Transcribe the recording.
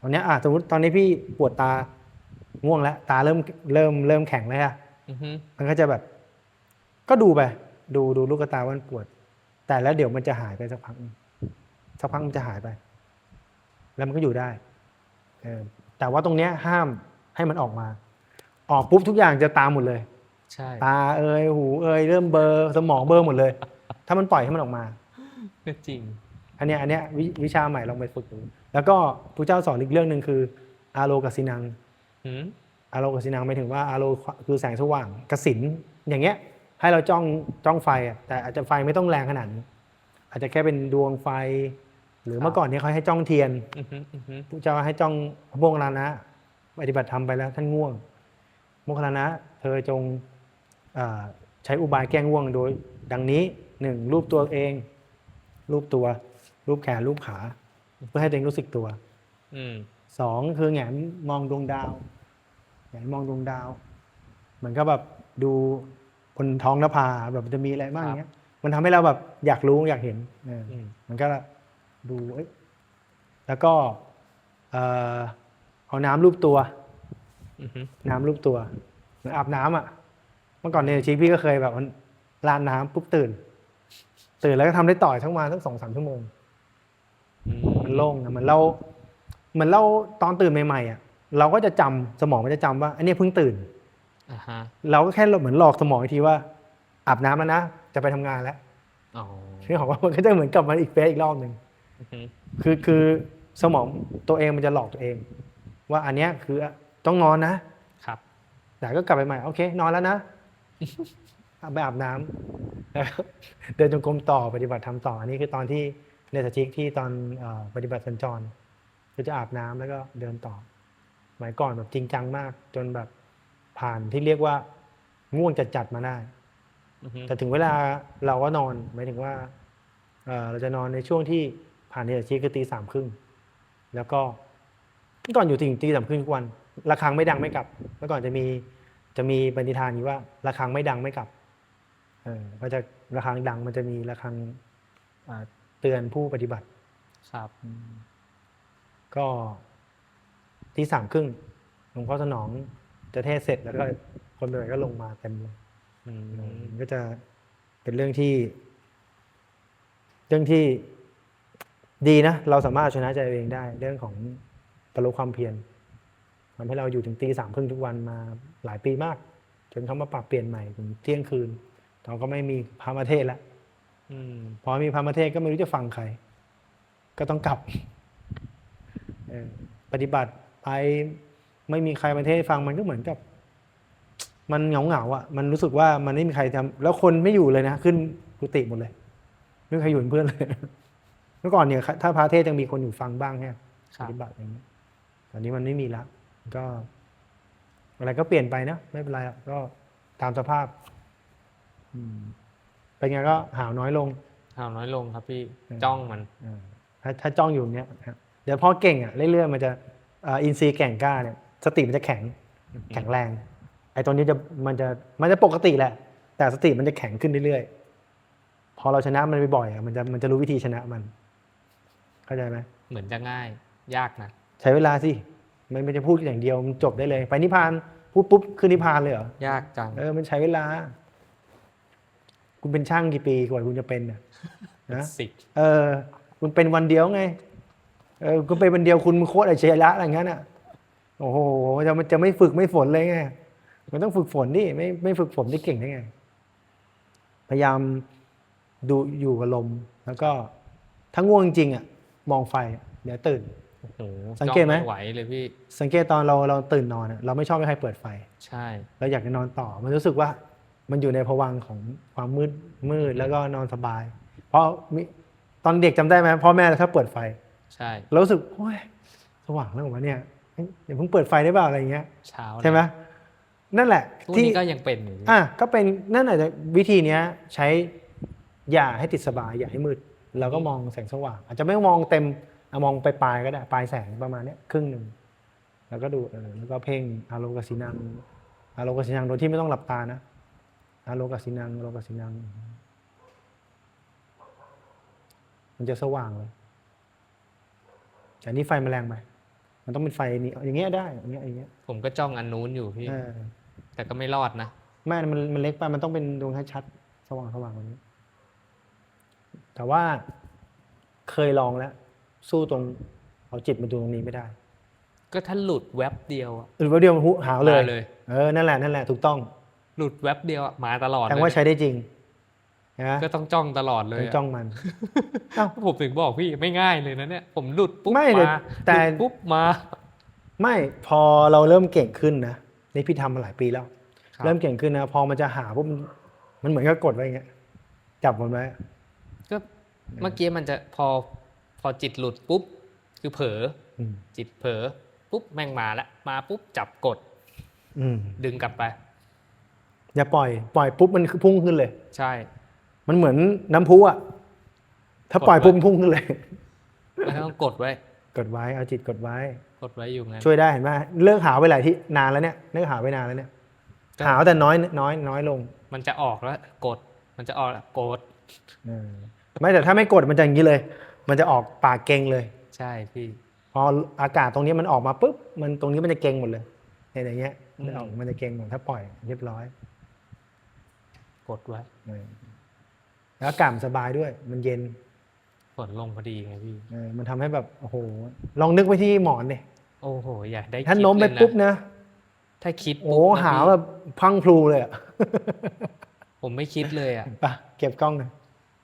ตอนเนี้ยอะสมมติตอนนี้พี่ปวดตาง่วงแล้ว ตาเริ่มเริ่มเริ่มแข็งแล้วอะอือฮึมันก็จะแบบ ก็ดูไป ดูดูลูกตาว่ามันปวด แต่แล้วเดี๋ยวมันจะหายไปสักพักหนึ่งสักพักมันจะหายไป แล้วมันก็อยู่ได้เออแต่ว่าตรงเนี้ยห้ามให้มันออกมา ออกปุ๊บทุกอย่างจะตามหมดเลยใช่ตาเอยหูเอยเริ่มเบลอร์สมองเบลอร์หมดเลย ถ้ามันปล่อยให้มันออกมาก็จริง อันเนี้ยอันเนี้ยวิวิชาใหม่ลองไปฝึกดู แล้วก็พระเจ้าสอนอีกเรื่องหนึ่งคือ อาโลกัสสินังอืมอาโลกัสสินังหมายถึงว่าอาโลคือแสงสว่างกสินอย่างเงี้ย ให้เราจ้องจ้องไฟอะแต่อาจจะไฟไม่ต้องแรงขนาดนี้อาจจะแค่เป็นดวงไฟ หรือเมื่อก่อนเนี้เขาให้จ้องเทียนอือฮึอือฮึพระเจ้าให้จ้องพระโมคคัลลานะปฏิบัติธรรมไปแล้วท่านง่วงโมคคัลลานะ เธอจงอ่าใช้อุบายแก้ง่วงโดย ดังนี้หนึ่งรูปตัวเอง รูปตัว รูปแขนรูปขา เพื่อให้ตัวเองรู้สึกตัวอืมสองคือแหงนมองดวงดาวแหงนมองดวงดาว เหมือนก็แบบดูบนท้องนภาแบบมันจะมีอะไรบ้างเงี้ย มันทำให้เราแบบอยากรู้อยากเห็นเออออืมมันก็ดูเอ้ยแล้วก็เอ่อเอาน้ำรูปตัวอือฮึน้ำรูปตัวเหมือนอาบน้ำอะ เมื่อก่อนในชีวิตพี่ก็เคยแบบมันลานน้ำปุ๊บตื่น ตื่นแล้วก็ทำได้ต่อยทั้งวันทั้งสองสามชั่วโมงอื มมันโล่งนะเหมือนเราเหมือนเราตอนตื่นใหม่ๆอะเราก็จะจำสมองมันจะจำว่าอันนี้เพิ่งตื่นอ่าฮะเราก็แค่เหมือนหลอกสมองอีกทีว่า อาบน้ำแล้วนะจะไปทำงานแล้วอ๋อพี่บอกว่ามันก็จะเหมือนกลับมาอีกเฟสอีกรอบหนึ่งอือฮึคือคือสมองตัวเองมันจะหลอกตัวเอง ว่าอันเนี้ยคือต้องนอนนะครับ แต่ก็กลับไปใหม่โอเค นอนแล้วนะไปอาบน้ำแล้วก็เดินจงกรมต่อปฏิบัติทำต่ออันนี้คือตอนที่ ในสชิกที่ตอนเออปฏิบัติสัญจรก็จะอาบน้ำแล้วก็เดินต่อสมัยก่อนแบบจริงจังมาก จนแบบผ่านที่เรียกว่าง่วงจัดจัดๆมาได้อือฮึแต่ถึงเวลาเราก็นอนหมายถึงว่าเอ่อเราจะนอนในช่วงที่ผ่านเนตชีคือตีสามครึ่งแล้วก็เมื่อก่อนอยู่ถึงตีสามครึ่งทุกวันระฆังไม่ดังไม่กลับเมื่อก่อนจะมีจะมีปณิธานนี้ว่าระฆังไม่ดังไม่กลับ เออก็จะระฆังดังมันจะมีระฆังอ่า เตือนผู้ปฏิบัติ ครับก็ตีสามครึ่งหลวงพ่อสนองจะเทศน์เสร็จแล้วก็คนปฏิบัติก็ลงมาเต็มเลยอืมมันก็จะเป็นเรื่องที่ เรื่องที่ดีนะ เราสามารถเอาชนะใจตัวเองได้ เรื่องของปรลความเพียรทำให้เราอยู่ถึงตีสามครึ่งทุกวันมาหลายปีมาก จนเขามาปรับเปลี่ยนใหม่ถึงเที่ยงคืนเราก็ไม่มีพระมาเทศแล้วอืม พอมีพระมาเทศก็ไม่รู้จะฟังใคร ก็ต้องกลับเออปฏิบัติไปไม่มีใครมาเทศฟังมันก็เหมือนกับ มันเหงาเหงาๆอะ มันรู้สึกว่ามันไม่มีใครทำแล้วคนไม่อยู่เลยนะขึ้นกุฏิหมดเลยไม่มีใครอยู่เป็นเพื่อนเลยเมื่อก่อนเนี่ยถ้าพระเทศยังมีคนอยู่ฟังบ้างแค่ครัปบฏิบัติอย่างนี้ตอนนี้มันไม่มีแล้วก็ อะไรก็เปลี่ยนไปนะไม่เป็นไรหรอกก็ตามสภาพ อืม เป็นไงก็หาวน้อยลงห่าวน้อยลงครับพี่เออจ้องมันอ่าถ้าถ้าจ้องอยู่อย่างเนี้ยครับเดี๋ยวพอเก่งอะเรื่อยๆมันจะอ่าอินทรีย์แก่งกล้าเนี่ยสติมันจะแข็งแข็งแรงไอ้ตัวนี้จะมันจะมันจะปกติแหละ แต่สติมันจะแข็งขึ้นเรื่อยๆพอเราชนะมันบ่อยๆอะมันจะมันจะรู้วิธีชนะมัน เข้าใจไหมเหมือนจะง่าย ยากนะใช้เวลาสิมันไม่จะพูดอย่างเดียวมันจบได้เลย ไปนิพพานพูดปุ๊บขึ้นนิพพานเลยเหรอยากจังเออมันใช้เวลา คุณเป็นช่างกี่ปีกว่าคุณจะเป็นน่ะนะสิบเออ คุณเป็นวันเดียวไง เออคุณเป็นวันเดียวคุณโคตรอัจฉริยะอะไรอย่างนั้นอะโอ้โหจะมันจะไม่ฝึกไม่ฝนเลยไงมันต้องฝึกฝนดิไม่ไม่ฝึกฝนจะเก่งได้ไง พยายามดูอยู่กับลม แล้วก็ถ้าง่วงจริงๆอะ มองไฟ เดี๋ยวตื่นโอ้โหสังเกตไหมจ้อไหวเลยพี่ สังเกตตอนเราเราตื่นนอนอะเราไม่ชอบให้ใครเปิดไฟ ใช่ เราอยากจะนอนต่อ มันรู้สึกว่า มันอยู่ในภวังค์ของความมืดมืดแล้วก็นอนสบาย เพราะมิตอนเด็กจำได้ไหมพ่อแม่ถ้าเปิดไฟ ใช่เรารู้สึกโอ้ยสว่างแล้วเหรอวะเนี่ยเฮ้ยอย่าเพิ่งเปิดไฟได้เปล่าอะไรอย่างเงี้ยเช้าใช่ไหมนั่นแหละทุกวันที่นี้ก็ยังเป็นอยู่อะก็เป็นนั่นอาจจะวิธีเนี้ยใช้อย่าให้ติดสบายอย่าให้มืดเราก็มองแสงสว่าง อาจจะไม่มองเต็มเอามองไปปลายๆก็ได้ปลายแสงประมาณเนี้ยครึ่งหนึ่งแล้วก็ดูเออแล้วก็เพ่งอารมณ์กสินังอารมณ์กสินังโดยที่ไม่ต้องหลับตานะ อารมณ์กสินังอารมณ์กสินัง มันจะสว่างเลยแต่นี่ไฟมันแรงไปมันต้องเป็นไฟนี้อย่างเงี้ยได้อย่างเงี้ยอย่างเงี้ยผมก็จ้องอันนู้นอยู่พี่ เออแต่ก็ไม่รอดนะ ไม่มันมันเล็กไปมันต้องเป็นดวงชัดๆสว่างสว่างกว่านี้ แต่ว่าเคยลองแล้ว สู้ตรงเอาจิตมาดูตรงนี้ไม่ได้ก็ถ้าหลุดแวบเดียวอะหรือว่าเดียวมันหุหาวเลย มาเลย เออ นั่นแหละ นั่นแหละ ถูกต้อง หลุดแวบเดียวอะมาตลอดแปลเลยว่าใช้ได้จริงนะก็ต้องจ้องตลอดเลยต้องอะจ้องมันเอ้าผมถึงบอกพี่ไม่ง่ายเลยนะเนี่ย ผมหลุดปุ๊บไม่มาแต่หลุดปุ๊บมา ไม่พอเราเริ่มเก่งขึ้นนะนี่พี่ทำมาหลายปีแล้วครับเริ่มเก่งขึ้นนะพอมันจะหาปุ๊บมันมันเหมือนกับกดไว้อย่างเงี้ยจับมันไว้ก็เมื่อกี้มันจะพอพอจิตหลุดปุ๊บ คือเผลออืมจิตเผลอปุ๊บแม่งมาละมาปุ๊บจับกดอืมดึงกลับไป อย่าปล่อยปล่อยปุ๊บมันคือพุ่งขึ้นเลย ใช่ มันเหมือนน้ำพุอะถ้าปล่อยกดไว้ปุ๊บมันพุ่งขึ้นเลย แล้วต้องกดไว้ กดไว้เอาจิตกดไว้ กดไว้อยู่งั้น ช่วยได้เห็นไหมเลิกหาไปหลายที่นานแล้วเนี่ยเลิกหาไปนานแล้วเนี่ยก็หาแต่น้อยน้อยน้อยลงมันจะออกแล้ว กด มันจะออกแล้วกด เออไม่แต่ถ้าไม่กดมันจะอย่างนี้เลย มันจะออกปากเก่งเลย ใช่พี่ พออากาศตรงนี้มันออกมาปุ๊บมันตรงนี้มันจะเก่งหมดเลยเนี่ยอย่างเงี้ยอืม มันออกมันจะเก่งหมดถ้าปล่อยเรียบร้อย กดไว้เออแล้วอากาศมันสบายด้วย มันเย็นฝนลงพอดีไงพี่เออมันทำให้แบบโอ้โห ลองนึกไปที่หมอนเนี่ยโอ้โห อยากได้ถ้าคิดโน้มไปเลยะปุ๊บนะ ถ้าคิดโอ้ปุ๊บนะหาพี่แบบพรังพลูเลยอะผมไม่คิดเลยอะ ไปเก็บกล้องหนะ